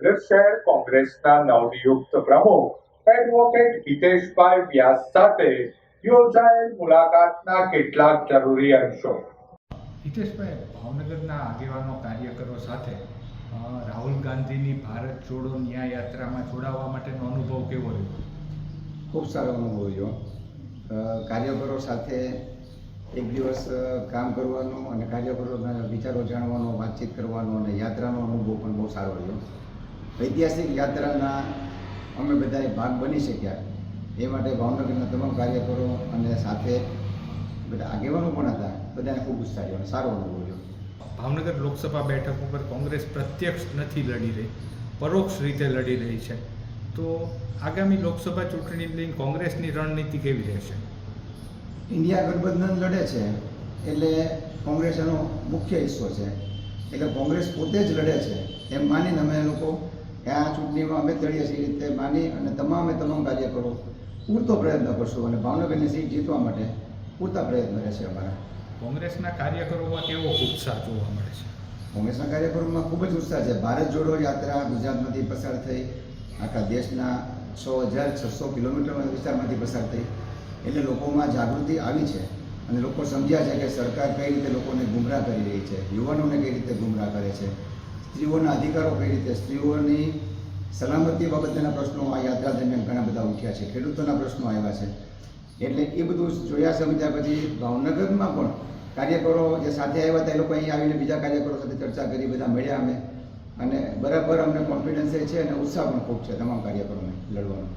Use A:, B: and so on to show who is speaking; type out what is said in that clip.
A: સુરત શહેર કોંગ્રેસના નવનિયુક્ત પ્રમુખ એડવોકેટ હિતેશભાઈ વ્યાસ સાથે યોજાયેલ મુલાકાતના કેટલાક જરૂરી અંશો.
B: હિતેશભાઈ ભાવનગરના આગેવાનો કાર્યકરો સાથે રાહુલ ગાંધીની ભારત જોડો ન્યાય યાત્રામાં જોડાવા માટેનો અનુભવ કેવો રહ્યો?
C: ખૂબ સારો અનુભવ રહ્યો. કાર્યકરો સાથે એક દિવસ કામ કરવાનો અને કાર્યકરોના વિચારો જાણવાનો વાતચીત કરવાનો અને યાત્રાનો અનુભવ પણ બહુ સારો રહ્યો. ઐતિહાસિક યાત્રાના અમે બધાએ ભાગ બની શક્યા. એ માટે ભાવનગરના તમામ કાર્યકરો અને સાથે બધા આગેવાનો પણ હતા. બધાને ખૂબ ઉત્સાહ અને સારો અનુભવ રહ્યો
B: ભાવનગર લોકસભા બેઠક ઉપર કોંગ્રેસ પ્રત્યક્ષ નથી લડી રહી પરોક્ષ રીતે લડી રહી છે. તો આગામી લોકસભા ચૂંટણી લઈને કોંગ્રેસની રણનીતિ કેવી રહેશે?
C: ઇન્ડિયા ગઠબંધન લડે છે એટલે કોંગ્રેસ એનો મુખ્ય હિસ્સો છે. એટલે કોંગ્રેસ પોતે જ લડે છે એમ માનીને અમે લોકો કે આ ચૂંટણીમાં અમે ચડીએ છીએ રીતે માની અને તમામે તમામ કાર્યકરો પૂરતો પ્રયત્ન કરશું અને ભાવનગરની સીટ જીતવા માટે પૂરતા પ્રયત્ન રહેશે અમારા.
B: કોંગ્રેસના કાર્યકરોમાં કેવો ઉત્સાહ જોવા મળે છે?
C: કોંગ્રેસના કાર્યકરોમાં ખૂબ જ ઉત્સાહ છે. ભારત જોડો યાત્રા ગુજરાતમાંથી પસાર થઈ આખા દેશના સો હજાર છસો કિલોમીટર વિસ્તારમાંથી પસાર થઈ. એટલે લોકોમાં જાગૃતિ આવી છે અને લોકો સમજ્યા છે કે સરકાર કઈ રીતે લોકોને ગુમરાહ કરી રહી છે યુવાનોને કઈ રીતે ગુમરાહ કરે છે. સ્ત્રીઓના અધિકારો કઈ રીતે, સ્ત્રીઓની સલામતી બાબતના પ્રશ્નો આ યાત્રા દરમિયાન ઘણા બધા ઉઠ્યા છે, ખેડૂતોના પ્રશ્નો આવ્યા છે. એટલે એ બધું જોયા સમજ્યા પછી ભાવનગરમાં પણ કાર્યકરો જે સાથે આવ્યા હતા, એ લોકો અહીં આવીને બીજા કાર્યકરો સાથે ચર્ચા કરી, બધા મળ્યા અમે. અને બરાબર અમને કોન્ફિડન્સ એ છે અને ઉત્સાહ પણ ખૂબ છે તમામ કાર્યકરોને લડવાનો.